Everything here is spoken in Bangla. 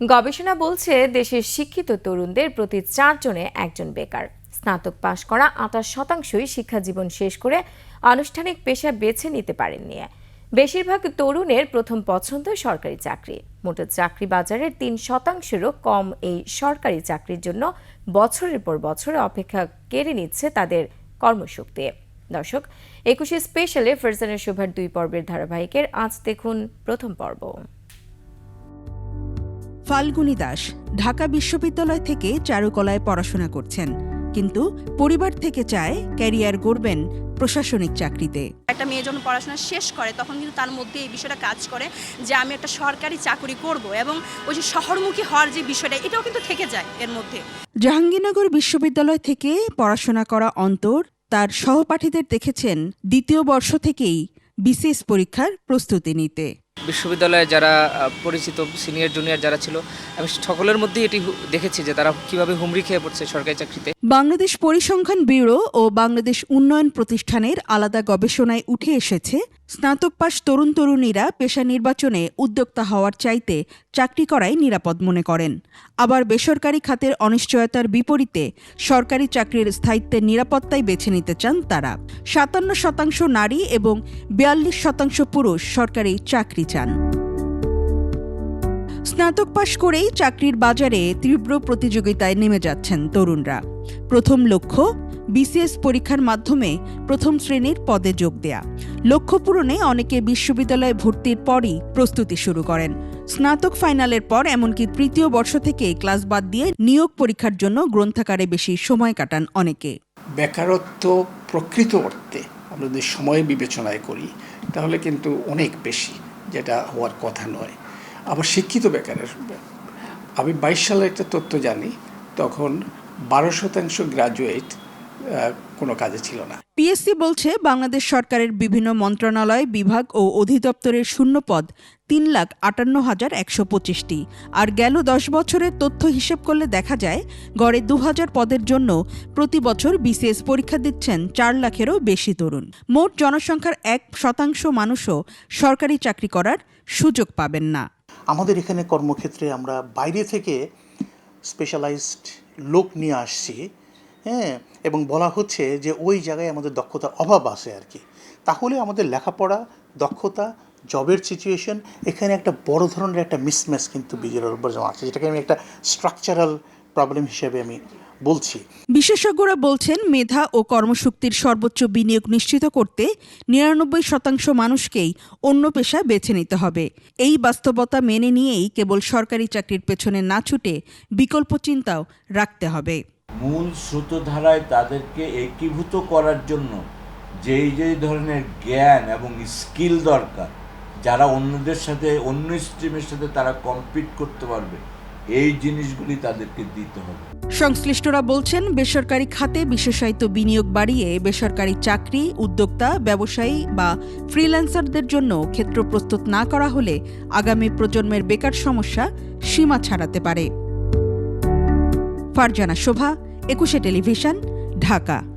গবেষণা বলছে দেশের শিক্ষিত তরুণদের প্রতি চারজনে একজন বেকার। স্নাতক পাশ করা আঠাশ শতাংশই শিক্ষা জীবন শেষ করে আনুষ্ঠানিক পেশা বেছে নিতে পারেননি। বেশিরভাগ তরুণের প্রথম পছন্দ সরকারি চাকরি। মোট চাকরি বাজারের তিন শতাংশেরও কম এই সরকারি চাকরির জন্য বছরের পর বছর অপেক্ষা কেড়ে নিচ্ছে তাদের কর্মশক্তি। দর্শক, একুশে স্পেশালে ফারজানের শোভার দুই পর্বের ধারাবাহিকের আজ দেখুন প্রথম পর্ব। ফাল্গুনী দাস ঢাকা বিশ্ববিদ্যালয় থেকে চারুকলায় পড়াশোনা করছেন। কিন্তু পরিবার থেকে চায় ক্যারিয়ার গড়বেন প্রশাসনিক চাকরিতে। একটা মেয়ে যখন পড়াশোনা শেষ করে তখন কিন্তু তার মধ্যে এই বিষয়টা কাজ করে যে আমি একটা সরকারি চাকরি করব এবং ওই যে শহরমুখী হওয়ার যে বিষয়টা এটাও কিন্তু থেকে যায় এর মধ্যে। জাহাঙ্গীরনগর বিশ্ববিদ্যালয় থেকে পড়াশোনা করা অন্তর তার সহপাঠীদের দেখেছেন দ্বিতীয় বর্ষ থেকেই বিসিএস পরীক্ষার প্রস্তুতি নিতে। বিশ্ববিদ্যালয়ে যারা পরিচিত সিনিয়র জুনিয়র যারা ছিল, আমি সকলের মধ্যেই এটি দেখেছি যে তারা কীভাবে হুমড়ি খেয়ে পড়ছে সরকারি চাকরিতে। বাংলাদেশ পরিসংখ্যান ব্যুরো ও বাংলাদেশ উন্নয়ন প্রতিষ্ঠানের আলাদা গবেষণায় উঠে এসেছে, স্নাতক পাশ তরুণ তরুণীরা পেশা নির্বাচনে উদ্যোক্তা হওয়ার চাইতে চাকরি করাই নিরাপদ মনে করেন। আবার বেসরকারি খাতের অনিশ্চয়তার বিপরীতে সরকারি চাকরির স্থায়িত্বের নিরাপত্তাই বেছে নিতে চান তারা। সাতান্ন শতাংশ নারী এবং বিয়াল্লিশ শতাংশ পুরুষ সরকারি চাকরি চান। স্নাতক পাশ করেই চাকরির বাজারে তীব্র প্রতিযোগিতায় নেমে যাচ্ছেন তরুণরা। প্রথম লক্ষ্য, বিসিএস পরীক্ষার মাধ্যমে প্রথম শ্রেণির পদে যোগ দেয়া। লক্ষ্য পূরণে অনেকে বিশ্ববিদ্যালয়ে ভর্তির পরই প্রস্তুতি শুরু করেন। স্নাতক ফাইনালের পর এমনকি তৃতীয় বর্ষ থেকে ক্লাস বাদ দিয়ে নিয়োগ পরীক্ষার জন্য গ্রন্থাগারে বেশি সময় কাটান অনেকে। বেকারত্ব প্রকৃত অর্থে আমরা যদি সময় বিবেচনায় করি, তাহলে কিন্তু অনেক বেশি যেটা হওয়ার কথা নয়। আবার শিক্ষিত বেকারের। আমি বাইশ সালের একটা তথ্য জানি, তখন বারো শতাংশ গ্রাজুয়েট কোনো কাজে ছিল না। পিএসসি বলছে, বাংলাদেশ সরকারের বিভিন্ন মন্ত্রণালয়, বিভাগ ও অধিদপ্তরের শূন্যপদ তিন লাখ আটান্ন হাজার একশো পঁচিশটি। আর গেল দশ বছরের তথ্য হিসেব করলে দেখা যায়, গড়ে দু হাজার পদের জন্য প্রতি বছর বিসিএস পরীক্ষা দিচ্ছেন চার লাখেরও বেশি তরুণ। মোট জনসংখ্যার এক শতাংশ মানুষও সরকারি চাকরি করার সুযোগ পাবেন না। আমাদের এখানে কর্মক্ষেত্রে আমরা বাইরে থেকে স্পেশালাইজড লোক নিয়ে আসছি হ্যাঁ? এবং বলা হচ্ছে যে ওই জায়গায় আমাদের দক্ষতার অভাব আছে আর কি। তাহলে আমাদের লেখাপড়া, দক্ষতা, জবের সিচুয়েশন এখানে একটা বড় ধরনের একটা মিসম্যাচ কিন্তু বিজয়ের উপর আছে, যেটাকে আমি একটা স্ট্রাকচারাল প্রবলেম হিসেবে আমি বলছি। বিশেষজ্ঞরা বলছেন মেধা ও কর্মশক্তির সর্বোচ্চ বিনিয়োগ নিশ্চিত করতে নিরানব্বই শতাংশ মানুষকেই অন্য পেশা বেছে নিতে হবে। এই বাস্তবতা মেনে নিয়েই কেবল সরকারি চাকরির পেছনে না ছুটে বিকল্প চিন্তাও রাখতে হবে। মূল স্রোতধারায় তাদেরকে একীভূত করার জন্য যেই যেই ধরনের জ্ঞান এবং স্কিল দরকার যারা অন্যদের সাথে অন্য স্ট্রিমের সাথে তারা কম্পিট করতে পারবে এই জিনিসগুলি তাদেরকে দিতে হবে। সংশ্লিষ্টরা বলছেন, বেসরকারি খাতে বিশেষায়িত বিনিয়োগ বাড়িয়ে বেসরকারি চাকরি, উদ্যোক্তা, ব্যবসায়ী বা ফ্রিল্যান্সারদের জন্য ক্ষেত্র প্রস্তুত না করা হলে আগামী প্রজন্মের বেকার সমস্যা সীমা ছাড়াতে পারে। ফারজানা শোভা, একুশে টেলিভিশন, ঢাকা।